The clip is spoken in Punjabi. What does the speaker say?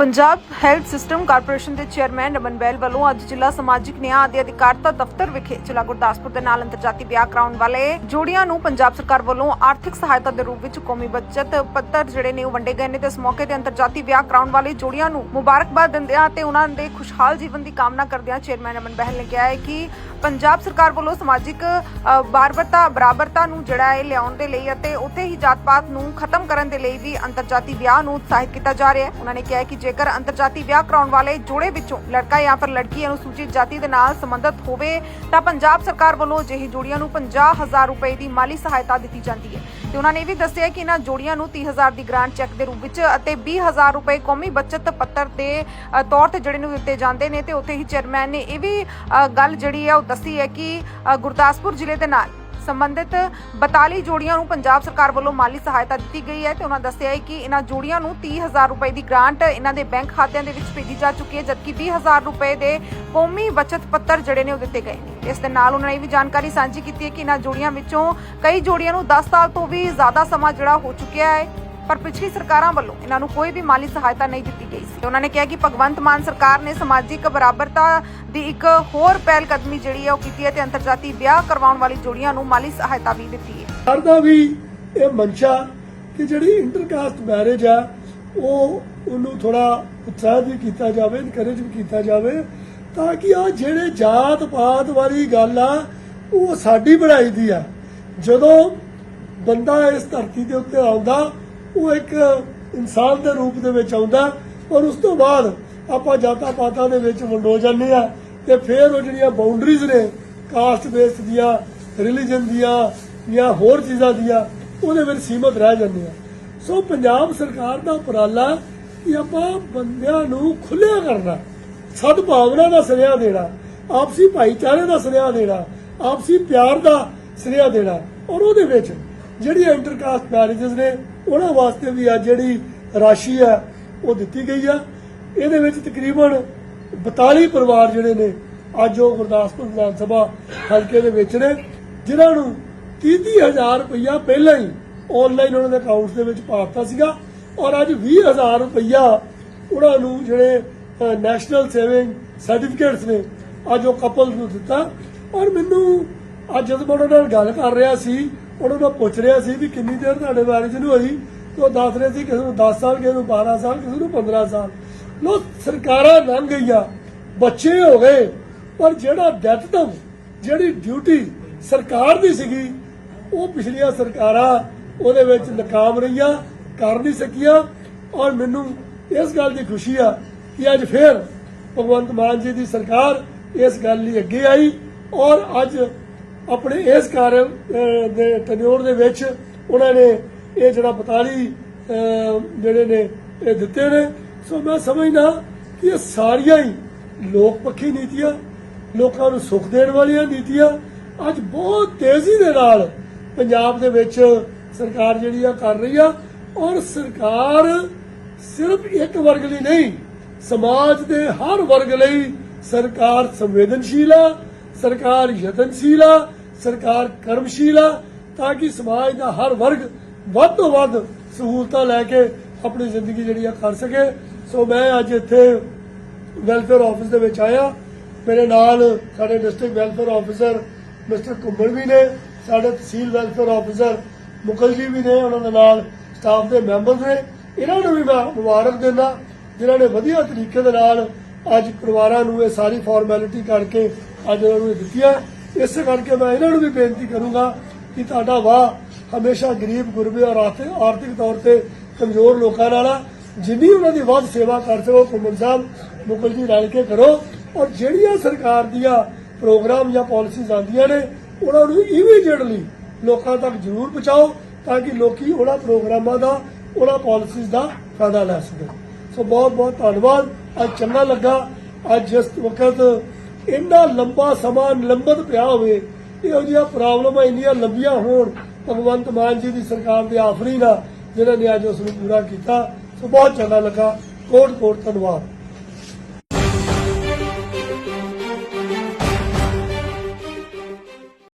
ਪੰਜਾਬ ਹੈਲਥ ਸਿਸਟਮ ਕਾਰਪੋਰੇਸ਼ਨ ਦੇ ਚੇਅਰਮੈਨ ਰਮਨ ਬੈਲ ਵੱਲੋਂ ਅੱਜ ਜ਼ਿਲ੍ਹਾ ਸਮਾਜਿਕ ਨਿਆਂ ਅਤੇ ਅਧਿਕਾਰਤਾ ਦਫ਼ਤਰ ਵਿਖੇ ਜ਼ਿਲ੍ਹਾ ਗੁਰਦਾਸਪੁਰ ਦੇ ਨਾਲ ਅੰਤਰਜਾਤੀ ਵਿਆਹ ਕਰਾਉਣ ਵਾਲੇ ਜੋੜੀਆਂ ਨੂੰ ਪੰਜਾਬ ਸਰਕਾਰ ਵੱਲੋਂ ਆਰਥਿਕ ਸਹਾਇਤਾ ਦੇ ਰੂਪ ਵਿੱਚ ਕੌਮੀ ਬਚਤ ਪੱਤਰ ਜਿਹੜੇ ਨੇ ਉਹ ਵੰਡੇ ਗਏ ਨੇ ਤੇ ਇਸ ਮੌਕੇ ਤੇ ਅੰਤਰਜਾਤੀ ਵਿਆਹ ਕਰਾਉਣ ਵਾਲੇ ਜੋੜੀਆਂ ਨੂੰ ਮੁਬਾਰਕਬਾਦ ਦਿੰਦਿਆਂ ਤੇ ਉਹਨਾਂ ਦੇ ਖੁਸ਼ਹਾਲ ਜੀਵਨ ਦੀ ਕਾਮਨਾ ਕਰਦਿਆਂ ਚੇਅਰਮੈਨ ਰਮਨ ਬਹਿਲ ਨੇ ਕਿਹਾ ਹੈ ਕਿ ਪੰਜਾਬ ਸਰਕਾਰ ਵੱਲੋਂ ਸਮਾਜਿਕ ਬਾਰਬਰਤਾ, ਬਰਾਬਰਤਾ ਨੂੰ ਜਿਹੜਾ ਹੈ ਲਿਆਉਣ ਦੇ ਲਈ ਅਤੇ ਉੱਥੇ ਹੀ ਜਾਤ-ਪਾਤ ਨੂੰ ਖਤਮ ਕਰਨ ਦੇ ਲਈ ਵੀ ਅੰਤਰਜਾਤੀ ਵਿਆਹ ਨੂੰ ਉਤਸ਼ਾਹਿਤ ਕੀਤਾ ਜਾ ਰਿਹਾ ਹੈ। ਉਹਨਾਂ ਨੇ ਕਿਹਾ ਕਿ ਜੇਕਰ ਅੰਤਰਜਾਤੀ ਵਿਆਹ ਕਰਾਉਣ ਵਾਲੇ ਜੋੜੇ ਵਿੱਚੋਂ ਲੜਕਾ ਜਾਂ ਫਿਰ ਲੜਕੀ ਅਨੁਸੂਚਿਤ ਜਾਤੀ ਦੇ ਨਾਲ ਸੰਬੰਧਿਤ ਹੋਵੇ, ਤਾਂ ਪੰਜਾਬ ਸਰਕਾਰ ਵੱਲੋਂ ਅਜਿਹੀ ਜੋੜੀਆਂ ਨੂੰ 50000 ਰੁਪਏ ਦੀ ਮਾਲੀ ਸਹਾਇਤਾ ਦਿੱਤੀ ਜਾਂਦੀ ਹੈ। ਤੇ ਉਹਨਾਂ ਨੇ ਇਹ ਵੀ ਦੱਸਿਆ ਕਿ ਇਹਨਾਂ ਜੋੜੀਆਂ ਨੂੰ 30000 ਦੀ ਗ੍ਰਾਂਟ ਚੈੱਕ ਦੇ ਰੂਪ ਵਿੱਚ ਅਤੇ 20000 ਰੁਪਏ ਕੌਮੀ ਬਚਤ ਪੱਤਰ ਦੇ ਤੌਰ ਤੇ ਜਿਹੜੇ ਨੂੰ ਦਿੱਤੇ ਜਾਂਦੇ ਨੇ, ਤੇ ਉੱਥੇ ਹੀ ਚੇਅਰਮੈਨ ਨੇ ਇਹ ਵੀ ਗੱਲ ਜਿਹੜੀ ਹੈ ਉਹ ਦੱਸੀ ਹੈ ਕਿ ਗੁਰਦਾਸਪੁਰ ਜ਼ਿਲ੍ਹੇ ਦੇ ਨਾਲ ਸੰਬੰਧਿਤ 42 ਜੋੜੀਆਂ ਨੂੰ ਪੰਜਾਬ ਸਰਕਾਰ ਵੱਲੋਂ ਮਾਲੀ ਸਹਾਇਤਾ ਦਿੱਤੀ ਗਈ ਹੈ ਤੇ ਉਹਨਾਂ ਦੱਸਿਆ ਹੈ ਕਿ ਇਹਨਾਂ ਜੋੜੀਆਂ ਨੂੰ 30000 ਰੁਪਏ ਦੀ ਗ੍ਰਾਂਟ ਇਹਨਾਂ ਦੇ ਬੈਂਕ ਖਾਤਿਆਂ ਦੇ ਵਿੱਚ ਭੇਜੀ ਜਾ ਚੁੱਕੀ ਹੈ, ਜਦਕਿ 20000 ਰੁਪਏ ਦੇ ਕੌਮੀ ਬਚਤ ਪੱਤਰ ਜਿਹੜੇ ਨੇ ਉਹ ਦਿੱਤੇ ਗਏ ਨੇ। ਇਸ ਦੇ ਨਾਲ ਉਹਨਾਂ ਨੇ ਇਹ ਵੀ ਜਾਣਕਾਰੀ ਸਾਂਝੀ ਕੀਤੀ ਹੈ ਕਿ ਇਹਨਾਂ ਜੋੜੀਆਂ ਵਿੱਚੋਂ ਕਈ ਜੋੜੀਆਂ ਨੂੰ 10 ਸਾਲ ਤੋਂ ਵੀ ਜ਼ਿਆਦਾ ਸਮਾਂ ਜਿਹੜਾ ਹੋ ਚੁੱਕਿਆ ਹੈ। ਪਰ ਪਿਛਲੀ ਸਰਕਾਰਾਂ ਵੱਲੋਂ ਇਹਨਾਂ ਨੂੰ ਕੋਈ ਵੀ ਮਾਲੀ ਸਹਾਇਤਾ ਨਹੀਂ ਦਿੱਤੀ ਗਈ ਸੀ। ਉਹਨਾਂ ਨੇ ਕਿਹਾ ਕਿ ਭਗਵੰਤ ਮਾਨ ਸਰਕਾਰ ਨੇ ਸਮਾਜਿਕ ਬਰਾਬਰਤਾ ਦੀ ਇੱਕ ਹੋਰ ਪਹਿਲ ਕਦਮੀ ਜਿਹੜੀ ਹੈ ਉਹ ਕੀਤੀ ਹੈ ਤੇ ਅੰਤਰਜਾਤੀ ਵਿਆਹ ਕਰਵਾਉਣ ਵਾਲੀ ਜੋੜੀਆਂ ਨੂੰ ਮਾਲੀ ਸਹਾਇਤਾ ਵੀ ਦਿੱਤੀ ਹੈ। ਸਰਕਾਰ ਦਾ ਵੀ ਇਹ ਮਨਸ਼ਾ ਕਿ ਜਿਹੜੀ ਇੰਟਰਕਾਸਟ ਮੈਰਿਜ ਆ ਉਹ ਉਹਨੂੰ ਥੋੜਾ ਉਤਸ਼ਾਹ ਵੀ ਕੀਤਾ ਜਾਵੇ ਇਨਕਰੇਜ ਵੀ ਕੀਤਾ ਜਾਵੇ, ਤਾਂ ਕਿ ਆ ਜਿਹੜੇ ਜਾਤ ਪਾਤ ਵਾਲੀ ਗੱਲ ਆ, ਉਹ ਸਾਡੀ ਬਣਾਈ ਦੀ ਆ। ਜਦੋਂ ਬੰਦਾ ਇਸ ਧਰਤੀ ਦੇ ਉੱਤੇ ਆਉਂਦਾ ਉਹ ਇੱਕ ਇਨਸਾਨ ਦੇ ਰੂਪ ਦੇ ਵਿੱਚ ਆਉਂਦਾ ਔਰ ਉਸ ਤੋਂ ਬਾਅਦ ਆਪਾਂ ਜਾਤਾਂ ਪਾਤਾਂ ਦੇ ਵਿੱਚ ਵੰਡੋ ਜਾਂਦੇ ਆ ਤੇ ਫਿਰ ਉਹ ਜਿਹੜੀਆਂ ਬਾਉਂਡਰੀਜ਼ ਨੇ ਕਾਸਟ ਬੇਸ ਦੀਆਂ ਰਿਲੀਜਨ ਦੀਆਂ ਜਾਂ ਹੋਰ ਚੀਜ਼ਾਂ ਦੀਆਂ, ਉਹਦੇ ਵਿੱਚ ਸੀਮਤ ਰਹਿ ਜਾਂਦੇ ਆ ਸੋ ਪੰਜਾਬ ਸਰਕਾਰ ਦਾ ਉਪਰਾਲਾ ਕਿ ਆਪਾਂ ਬੰਦਿਆਂ ਨੂੰ ਖੁੱਲਿਆ ਕਰਨਾ, ਸਦਭਾਵਨਾ ਦਾ ਸੁਨੇਹਾ ਦੇਣਾ, ਆਪਸੀ ਭਾਈਚਾਰੇ ਦਾ ਸੁਨੇਹਾ ਦੇਣਾ, ਆਪਸੀ ਪਿਆਰ ਦਾ ਸੁਨੇਹਾ ਦੇਣਾ ਔਰ ਉਹਦੇ ਵਿੱਚ ਜਿਹੜੀਆਂ ਇੰਟਰਕਾਸਟ ਮੈਰਿਜਸ ਨੇ, ਉਹਨਾਂ ਵਾਸਤੇ ਵੀ ਅੱਜ ਜਿਹੜੀ ਰਾਸ਼ੀ ਆ, ਉਹ ਦਿੱਤੀ ਗਈ ਆ। ਇਹਦੇ ਵਿੱਚ ਤਕਰੀਬਨ 42 ਪਰਿਵਾਰ ਜਿਹੜੇ ਨੇ, ਅੱਜ ਉਹ ਗੁਰਦਾਸਪੁਰ ਵਿਧਾਨ ਸਭਾ ਹਲਕੇ ਦੇ ਵਿੱਚ ਨੇ, ਜਿਨ੍ਹਾਂ ਨੂੰ 30000 ਰੁਪਇਆ ਪਹਿਲਾਂ ਹੀ ਆਨਲਾਈਨ ਉਹਨਾਂ ਦੇ ਅਕਾਊਂਟਸ ਦੇ ਵਿੱਚ ਪਾ ਦਿੱਤਾ ਸੀਗਾ। ਔਰ ਅੱਜ 20000 ਰੁਪਇਆ ਉਹਨਾਂ ਨੂੰ ਜਿਹੜੇ ਨੈਸ਼ਨਲ ਸੇਵਿੰਗ ਸਰਟੀਫਿਕੇਟਸ ਨੇ, ਅੱਜ ਉਹ ਕਪਲ ਨੂੰ ਦਿੱਤਾ। ਔਰ ਮੈਨੂੰ ਅੱਜ ਜਦੋਂ ਮੈਂ ਉਹਨਾਂ ਨਾਲ ਗੱਲ ਕਰ ਰਿਹਾ ਸੀ ਉਹਨਾਂ ਨੂੰ ਪੁੱਛ ਰਿਹਾ ਸੀ ਵੀ ਕਿੰਨੀ ਦੇਰ ਤੁਹਾਡੇ ਮੈਰਿਜ ਨੂੰ ਹੋਈ, ਤੇ ਉਹ ਦੱਸ ਰਹੇ ਸੀ ਕਿਸੇ ਨੂੰ 10 ਸਾਲ, ਕਿਸੇ ਨੂੰ 12 ਸਾਲ, ਕਿਸੇ ਨੂੰ 15 ਸਾਲ। ਲੋ, ਸਰਕਾਰਾਂ ਲੰਘ ਗਈਆਂ, ਬੱਚੇ ਹੋ ਗਏ, ਪਰ ਜਿਹੜਾ ਡੈਥਦਮ ਜਿਹੜੀ ਡਿਊਟੀ ਸਰਕਾਰ ਦੀ ਸੀਗੀ, ਉਹ ਪਿਛਲੀਆਂ ਸਰਕਾਰਾਂ ਉਹਦੇ ਵਿੱਚ ਨਾਕਾਮ ਰਹੀਆਂ, ਕਰ ਨਹੀਂ ਸਕੀਆਂ, ਔਰ ਮੈਨੂੰ ਇਸ ਗੱਲ ਦੀ ਖੁਸ਼ੀ ਆ ਕਿ ਅੱਜ ਫੇਰ ਭਗਵੰਤ ਮਾਨ ਜੀ ਦੀ ਸਰਕਾਰ ਇਸ ਗੱਲ ਲਈ ਅੱਗੇ ਆਈ, ਔਰ ਅੱਜ ਆਪਣੇ ਇਸ ਕਾਰਜ ਦੇ ਟਨਿਓਰ ਦੇ ਵਿੱਚ ਉਹਨਾਂ ਨੇ ਇਹ ਜਿਹੜਾ 42 ਜਿਹੜੇ ਨੇ ਇਹ ਦਿੱਤੇ ਨੇ। ਸੋ ਮੈਂ ਸਮਝਦਾ ਕਿ ਇਹ ਸਾਰੀਆਂ ਹੀ ਲੋਕ ਪੱਖੀ ਨੀਤੀਆਂ, ਲੋਕਾਂ ਨੂੰ ਸੁੱਖ ਦੇਣ ਵਾਲੀਆਂ ਨੀਤੀਆਂ, ਅੱਜ ਬਹੁਤ ਤੇਜ਼ੀ ਦੇ ਨਾਲ ਪੰਜਾਬ ਦੇ ਵਿੱਚ ਸਰਕਾਰ ਜਿਹੜੀ ਆ ਕਰ ਰਹੀ ਆ। ਔਰ ਸਰਕਾਰ ਸਿਰਫ ਇੱਕ ਵਰਗ ਲਈ ਨਹੀਂ, ਸਮਾਜ ਦੇ ਹਰ ਵਰਗ ਲਈ ਸਰਕਾਰ ਸੰਵੇਦਨਸ਼ੀਲ ਆ, ਸਰਕਾਰ ਯਤਨਸ਼ੀਲ ਆ। ਸਰਕਾਰ ਕਰਮਸ਼ੀਲ ਆ ਤਾਂ ਕਿ ਸਮਾਜ ਦਾ ਹਰ ਵਰਗ ਵੱਧ ਤੋਂ ਵੱਧ ਸਹੂਲਤਾਂ ਲੈ ਕੇ ਆਪਣੀ ਜ਼ਿੰਦਗੀ ਜਿਹੜੀ ਆ ਕਰ ਸਕੇ। ਸੋ ਮੈਂ ਅੱਜ ਇੱਥੇ ਵੈਲਫੇਅਰ ਆਫਿਸ ਦੇ ਵਿੱਚ ਆਇਆ। ਮੇਰੇ ਨਾਲ ਸਾਡੇ district welfare officer mister Kumbar ਵੀ ਨੇ, ਸਾਡੇ ਤਹਿਸੀਲ ਵੈਲਫੇਅਰ ਆਫਿਸਰ ਮੁਕਲ ਜੀ ਵੀ ਨੇ, ਉਹਨਾਂ ਦੇ ਨਾਲ ਸਟਾਫ ਦੇ ਮੈਂਬਰ ਨੇ। ਇਹਨਾਂ ਨੂੰ ਵੀ ਮੈਂ ਮੁਬਾਰਕ ਦਿੰਦਾ, ਜਿਨ੍ਹਾਂ ਨੇ ਵਧੀਆ ਤਰੀਕੇ ਦੇ ਨਾਲ ਅੱਜ ਪਰਿਵਾਰਾਂ ਨੂੰ ਇਹ ਸਾਰੀ ਫਾਰਮੈਲਿਟੀ ਕਰਕੇ ਅੱਜ ਉਹਨਾਂ ਨੂੰ ਇਹ ਦਿੱਤੀਆਂ। ਇਸੇ ਕਰਕੇ ਮੈਂ ਇਹਨਾਂ ਨੂੰ ਵੀ ਬੇਨਤੀ ਕਰੂੰਗਾ ਕਿ ਤੁਹਾਡਾ ਵਾਹ ਹਮੇਸ਼ਾ ਗਰੀਬ ਗੁਰਬੇ ਔਰ ਆਰਥਿਕ ਤੌਰ ਤੇ ਕਮਜ਼ੋਰ ਲੋਕਾਂ ਨਾਲ ਆ। ਜਿੰਨੀ ਉਹਨਾਂ ਦੀ ਵੱਧ ਸੇਵਾ ਕਰ ਸਕੋ ਕੁਮਨ ਸਾਹਿਬ, ਮੁਕਲ ਜੀ ਰਲ ਕੇ ਕਰੋ। ਔਰ ਜਿਹੜੀਆਂ ਸਰਕਾਰ ਦੀਆਂ ਪ੍ਰੋਗਰਾਮ ਜਾਂ ਪਾਲਿਸੀਜ਼ ਆਉਂਦੀਆਂ ਨੇ, ਉਹਨਾਂ ਨੂੰ ਇਮੀਡੀਏਟਲੀ ਲੋਕਾਂ ਤੱਕ ਜ਼ਰੂਰ ਪਹੁੰਚਾਓ ਤਾਂ ਕਿ ਲੋਕੀ ਉਹਨਾਂ ਪ੍ਰੋਗਰਾਮਾਂ ਦਾ, ਉਹਨਾਂ ਪਾਲਿਸੀਜ਼ ਦਾ ਫਾਇਦਾ ਲੈ ਸਕਣ। ਸੋ ਬਹੁਤ ਬਹੁਤ ਧੰਨਵਾਦ। ਅੱਜ ਚੰਗਾ ਲੱਗਾ। ਅੱਜ ਜਿਸ ਵਕਤ ਇੰਨਾ ਲੰਬਾ ਸਮਾਂ, ਲੰਬਤ ਪਿਆ ਹੋਵੇ, ਇਹੋ ਜਿਹੀਆਂ ਪ੍ਰੋਬਲਮਾਂ ਇੰਨੀਆਂ ਲੰਬੀਆਂ ਹੋਣ, ਭਗਵੰਤ ਮਾਨ ਜੀ ਦੀ ਸਰਕਾਰ ਦੇ ਆਫਰੀ ਨਾਲ ਜਿਨ੍ਹਾਂ ਨੇ ਅੱਜ ਉਸ ਨੂੰ ਪੂਰਾ ਕੀਤਾ। ਸੋ ਬਹੁਤ ਚੰਗਾ ਲੱਗਾ। ਕੋਟ ਕੋਟ ਧੰਨਵਾਦ।